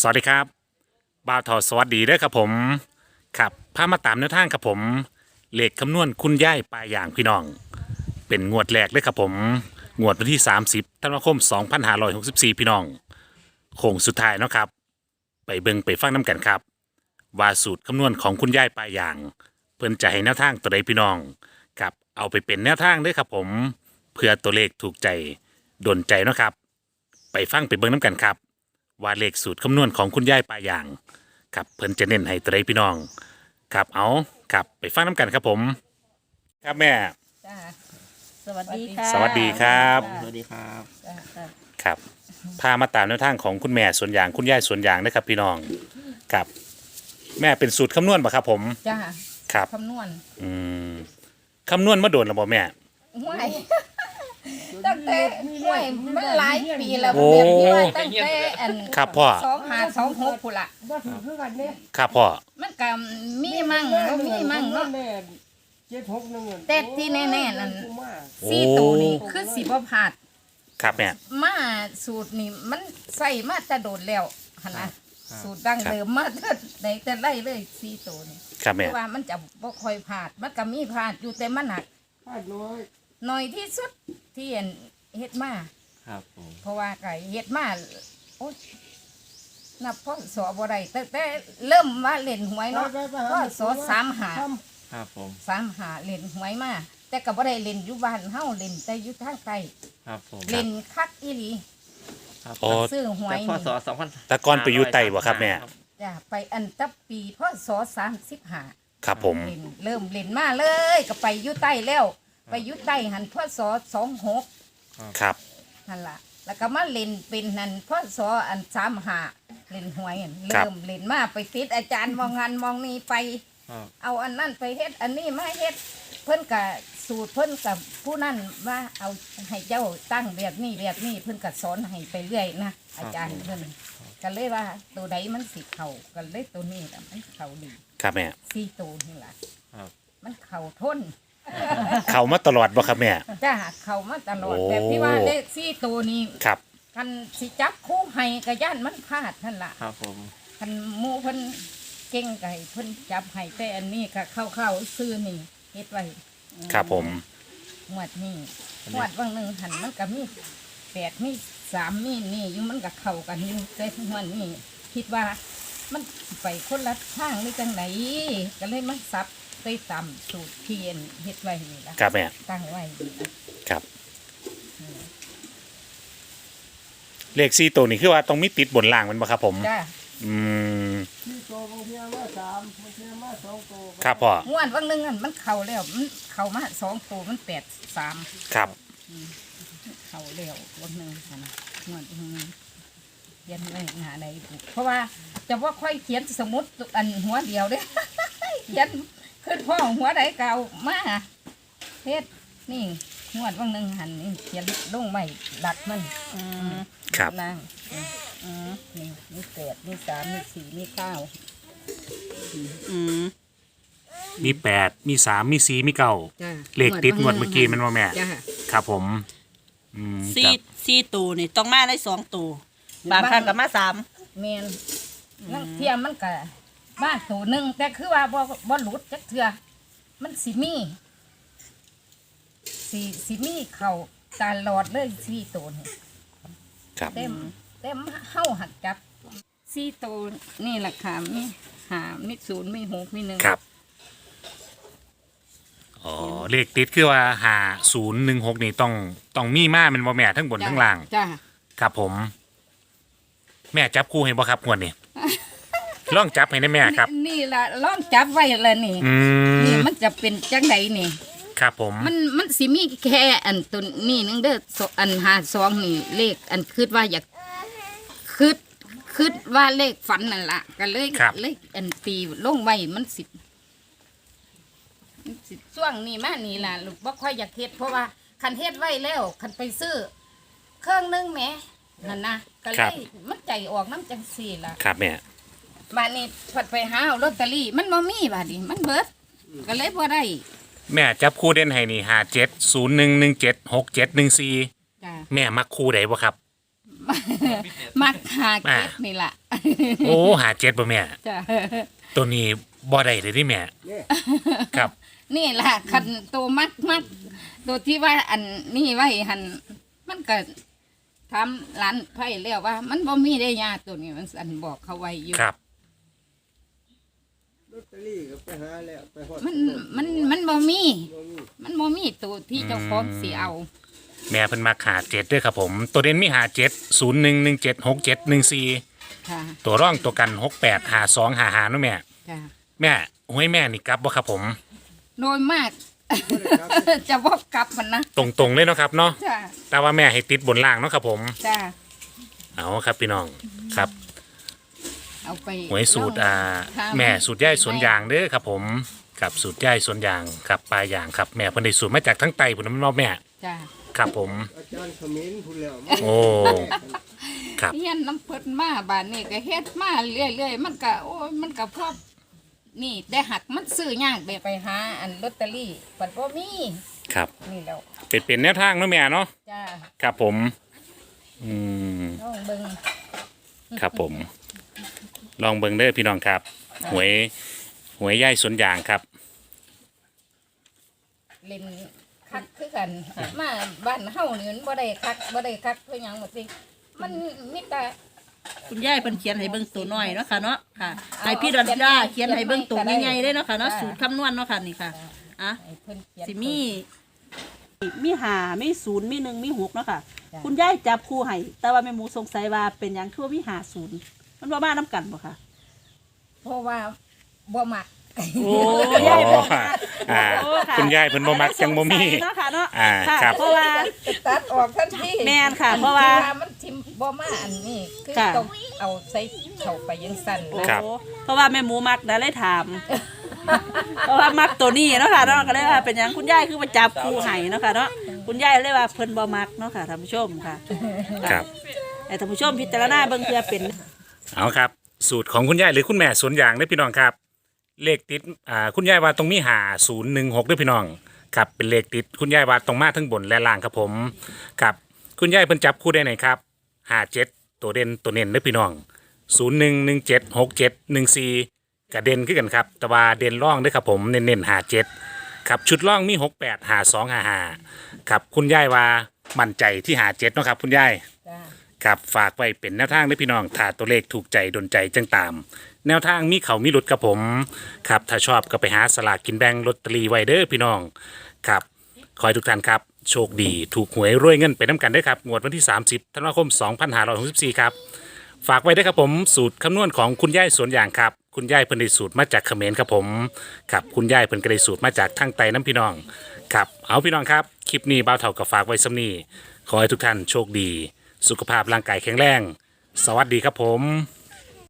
สวัสดีครับบ่าวทอสวัสดีเด้อครับผมครับพามาตามแนวทางครับผมเลขคำนวณคุณย่ายปลายอย่างพี่น้อง เป็นงวดแรกเลยครับผมงวดวันที่ 30ธันวาคม 2564 พี่น้องโค้งสุดท้ายเนาะครับ ไปเบิ่งไปฟังน้ำกันครับ ว่าสูตรคำนวณของคุณย่ายปลายอย่าง เพิ่นจะให้แนวทางตัวใดพี่น้องครับเอาไปเป็นแนวทางเด้อครับผม เพื่อตัวเลขถูกใจดนใจเนาะครับ ไปฟังไปเบิ่งน้ำกันครับ ว่าเลขสูตรคำนวณของคุณยายปลายอย่างครับเพิ่นจะเน้นให้ตัวใดพี่น้องครับเอาครับไปฟังน้ำกันครับผม ครับแม่ จ้าสวัสดีค่ะสวัสดีครับ สวัสดีครับ จ้าจ้าครับพามาตามแนวทางของคุณแม่ส่วนอย่างคุณยายส่วนอย่างนะครับพี่น้องครับแม่เป็นสูตรคำนวณป่ะครับผมจ้าครับคำนวณอืมคำนวณมาโดนแล้วบ่แม่ ห่วย ตั้งแต่ห่วยมันหลายปีแล้วโอ้เรียกที่ว่าตั้งแต่อันครับพ่อ สองห้าสองหกพุ่นละว่าถือคือกันเนี่ยครับพ่อ มันก็มีมั่งบ่มีมั่งเนาะ เจ็ดหกหนึ่งแต่ที่แน่ๆนั่นกูมาสี่ตัวนี่คือสิบ่พลาดครับแม่ มาสูตรนี่มันใส่มาจะโดดแล้วหั่นนะสูตรดั้งเดิมมาแต่ไหนแต่ไล่เลยสี่ตัวนี่ครับเพแม่ราะว่ามันจะบ่ค่อยพลาดมันก็มีพลาดอยู่แต่มันหนักพลาดน้อยน้อยที่สุด ที่เห็นเฮ็ดมาครับผมเพราะว่าไก่เฮ็ดมาโอ๊ยนับพ่อสอบ่ได้แต่แต่เริ่มว่าเล่นหวยเนาะพ่อสอสามหาครับผมสามหาเล่นหวยมาแต่ก็บ่ได้เล่นอยู่บ้านเฮาเล่นแต่อยู่ทางไกลครับผมเล่นคักอีหลีครับโอ้ซื้อหวแต่ยพนี่ศสองพันแตะกอนไปอยู่ไต้บ่ครับแม่จ้ะไปอันตับปีพ่อสอสามสิบห้าครับผมเล่นเริ่มเล่นมาเลยก็ไปอยู่ใต้แล้ว ไปอยู่ใต้หันพ่อสอสองหกครับ นั่นล่ะ แล้วก็มาเล่นเป็นนั่นพ่อสออันสามหาเล่นหวยอั่นครับ เริ่มเล่นมาไปติดอาจารย์มองงานมองนี่ไป ครับเอาอันนั้นไปเฮ็ดอันนี้มาเฮ็ดเพิ่นกับสูตรเพิ่นกับผู้นั่นว่าเอาให้เจ้าตั้งแบบนี้แบบนี้เพิ่นก็สอนให้ไปเรื่อยนะอาจารย์เพิ่นก็เลยว่าตัวใดมันสิเข้าก็เลยตัวนี้ล่ะมันเข้าดีครับแม่สี่ตัวนี่ล่ะครับมันเข้าทน เข้ามาตลอดบ่ครับแม่ จ้าเข้ามาตลอดโอ้ แบบที่ว่าเลขสี่ตัวนี้ครับ คันสิจับคู่ให้กระย่านมันพลาดนั่นล่ะครับผมคันหมูเพิ่นเก่งไก่เพิ่นจับให้แต่อันนี้ก็เข้าเข้าๆซื้อนี่เฮ็ดไว้ครับผมหวดนี่หวดว่างหนึ่งหันมันก็มีแปดมีสามมีนี่อยู่มันก็เข้ากันอยู่แต่หวดนี่คิดว่า มันไปคนละทางหรือจังไหนก็เลยมาซับ ไปตามสูตรเพียนเฮ็ดไว้นี่ล่ะครับแม่ ตั้งไว้นี่ล่ะครับเลขสี่ตัวนี้คือว่าต้องมีติดบนล่างมันบ่ครับผม จ้าอืม ที่โตบางทีมาสามบางทีมาสองโตครับพ่อหวดว่างหนึ่งหันมันเข้าแล้วมันเข้ามาสองตัวมันแปดสามครับ เขาเร็ววันหนึ่งค่ะนะงวดหนึ่งเขียนไว้หน้าใดบุเพราะว่าจะว่าค่อยเขียนสมุดอันหัวเดียวเด้ เขียน ขึ้นพ่อหัวใดเก่ามาเฮ็ดนี่งวดวันหนึ่งหันนี่เขียนลงไม่ดัดมันครับ นางอืมนี่มีแปดมีสามมีสี่มีเก้ามีแปดมีสามมีสี่มีเก้าจ้าเลขติดงวดเมื่อกี้มันว่าแม่ จ้าครับผม อืมสี่ครับสี่ตูนี่ต้องมาได้สองตูบางครั้งก็มาสามเมนนั่งเทียมมันก็ บ้านตัวหนึ่งแต่คือว่าบ่บ่หลุดจักเทือมันสิมีสีสิมีเข่าตาหลอดเลยสี่ตัวนี่ครับเต็มเต็มเฮาหักจับสี่ตัวนี่แหละค่ะมีหามีศูนย์มีหกมีหนึ่งครับอ๋อเลขติดคือว่าหาศูนย์หนึ่งหกนี่ต้องต้องมีมาเป็นบ่แม่ทั้งบนจ้ะทั้งล่างจ้าครับผม แม่จับคู่ให้บ่ครับงวดนี้ ลองจับให้ได้แม่ครับ นี่ล่ะลองจับไว้แล้วนี่อืนี่มมันจะเป็นจังไดนี่ ครับผม มันมันสิมีแค่อันตัวนี่นึงเด้อสอันหาซองนี่เลขอันคิดว่าอยากคิดคิดว่าเลขฝันนั่นละก็เลยเลขอันตีลงไว้มันสิมันสิช่วงนี้มานี่ล่ะลูกบ่ค่อยอยากเฮ็ดเพราะว่าคันเฮ็ดไว้แล้วคันไปซื้อ เครื่องนึงแหมนั่นนะก็เลยมันใจออกน้ำจังสี่ล่ะ ครับแม่ บาดนี้ผัดไปหาเอาลอตเตอรี่มันบ่มีบาดนี้มันเบิดก็เลยบ่ได้แม่จับคู่เด่นให้นี่หาเจ็ดศูนย์หนึ่งหนึ่งเจ็ดหกเจ็ดหนึ่งสี่จ้าแม่มักคู่ใดบ่ครับ มักหาอ่าเก็บนี่ล่ะโอ้หาเจ็ดบ่แม่ จ้ะตัวนี้บ่ได้เลยที่แม่เนี่ยครับ นี่ล่ะคันตัวมักมักตัวที่ว่าอันนี่ไว้หันมันก็ทำร้านไผ่แล้วว่า มันบ่มีได้ยาตัวนี้มันอันบอกเขาไว้อยู่ ครับ ลอตเตอรี่ก็ไปหาแล้วไปฮอดมันมันมันบ่มี บ่มีมันบ่มีตัวที่เจ้าของสิเอา แม่เพิ่นมาหาเจ็ดด้วยครับผม ตัวเด่นมีหาเจ็ดศูนย์หนึ่งหนึ่งเจ็ดหกเจ็ดหนึ่งสี่ค่ะ ตัวร่องตัวกันหกแปดหาสองหาหาเนาะแม่จ้ะแม่ห้วยแม่นี่กลับบ่ครับผม โดยมากจะบอกกลับมันนะ ตรงๆเลยเนาะครับเนาะจ้ะแต่ว่าแม่ให้ติดบนล่างเนาะครับผม จ้ะเอาครับพี่น้องครับ เอาไปหวยสูตรอ่าทำแม่สูตรย่ายสวนยางเด้อครับผมกับสูตรย่ายสวนยางครับปลายยางครับแม่เพิ่นได้สูตรมาจากทั้งไตพุ่นนะแม่จ้ะครับผม อาจารย์เขมิ้นพูดแล้วโอ้ ครับ เฮียนน้ำเพิดมาบานนี้ก็เฮ็ดมาเรื่อยๆ มันก็โอ้ยมันก็พอนี่ได้หักมันซื้อยากไปไปหา อันลอตเตอรี่ปัดบ่มีครับ นี่แล้วเป็นเป็นแนวทางเนาะแม่เนาะจ้าครับผม อืมน้องเบิ่งครับผม ลองเบิ่งเด้อพี่น้องครับ หวยหวยย่ายสวนยางครับ เล่นคักคือกัน มาบ้านเฮานี่มันบ่ได้คักบ่ได้คักเพื่อหยังหมดสิมันมีแต่คุณยายเพิ่นเขียนให้เบิ่งตัวน้อยเนาะค่ะเนาะค่ะเอาให้พี่ดอนดาเอาเขียนให้เบิ่งตัวเขียนให้ใหญ่ๆเลยเนาะค่ะเนาะจ้ะสูตรคำนวณเนาะค่ะนี่ค่ะอะให้เพิ่นเขียน สิมีมีหามีศูนย์มีหนึ่งมีหกเนาะค่ะ จ้ะ คุณยายจับคู่ให้แต่ว่าแม่หมูสงสัยว่าเป็นหยังคือว่ามีหาศูนย์ มันบ่มาน้กันบ่ค่ะ เพราะว่าบ่มัก โอ้ยายเป็นอ่าโอ้ค่ะคุณยายเพิ่นบ่มักจังบ่มี สงสัยเนาะค่ะเนาะอ่าค่ะครับ เพราะว่า ตัดออกทันทีแม่นค่ะเพราะว่าที่มันทิมบ่มาอันนี้คือค่ะ ต้องเอาใส่เข้าไปยังสั่นโอ้นะ ครับ เพราะว่าแม่หมูมักได้เลยถาม เพราะว่ามักตัวนี้เนาะค่ะเนาะก็เลยว่าเป็นหยังคุณยายคือมาจับคู่ให้เนาะค่ะเนาะคุณยายเลยว่าเพิ่นบ่มักเนาะค่ะท่านผู้ชมค่ะครับแต่ท่านผู้ชมพิจารณาเบิ่งเพื่อเป็น เอาครับ สูตรของคุณยายหรือคุณแม่สวนยางเด้พี่น้องครับ เลขติดอ่าคุณยายว่าตรงมีหาศูนย์หนึ่งหกด้วยพี่น้องครับเป็นเลขติดคุณยายว่าตรงมาทั้งบนและล่างครับผมครับคุณยายเพิ่นจับคู่ได้ไหนครับหาเจ็ดตัวเด่นตัวเน้นเด้พี่น้องศูนย์หนึ่งหนึ่งเจ็ดหกเจ็ดหนึ่งสี่กระเด่นขึ้นกันครับแต่ว่าเด่นร่องด้อครับผมเน้นๆหาเจ็ดครับชุดร่องมีหกแปดหาสองหาหาครับคุณยายว่ามั่นใจที่หาเจ็ดเนาะครับ คุณยายจ้า ครับฝากไว้เป็นแนวทางด้พี่น้องถ้าตัวเลขถูกใจดนใจจังตาม แนวทางมีเขามีหลุดกับผมครับถ้าชอบก็ไปหาสลากกินแบ่งลอตเตอรี่ไว้เด้อพี่น้องครับขอให้ทุกท่านครับ โชคดีถูกหวยรวยเงินไปน้ำกันเด้อครับงวดวันที่ 30ธันวาคม 2564 ครับ ฝากไว้ด้วยครับผมสูตรคำนวณของคุณย่ายสวนอย่างครับ คุณย่ายเพิ่นได้สูตรมาจากเขมรครับผมครับคุณย่ายเพิ่นก็ได้สูตรมาจากทางไตน้ำพี่น้องครับเอาพี่น้องครับ คลิปนี้บ่าวเท่ากับฝากไว้สำนีขอให้ทุกท่านโชคดี สุขภาพร่างกายแข็งแรง สวัสดีครับผม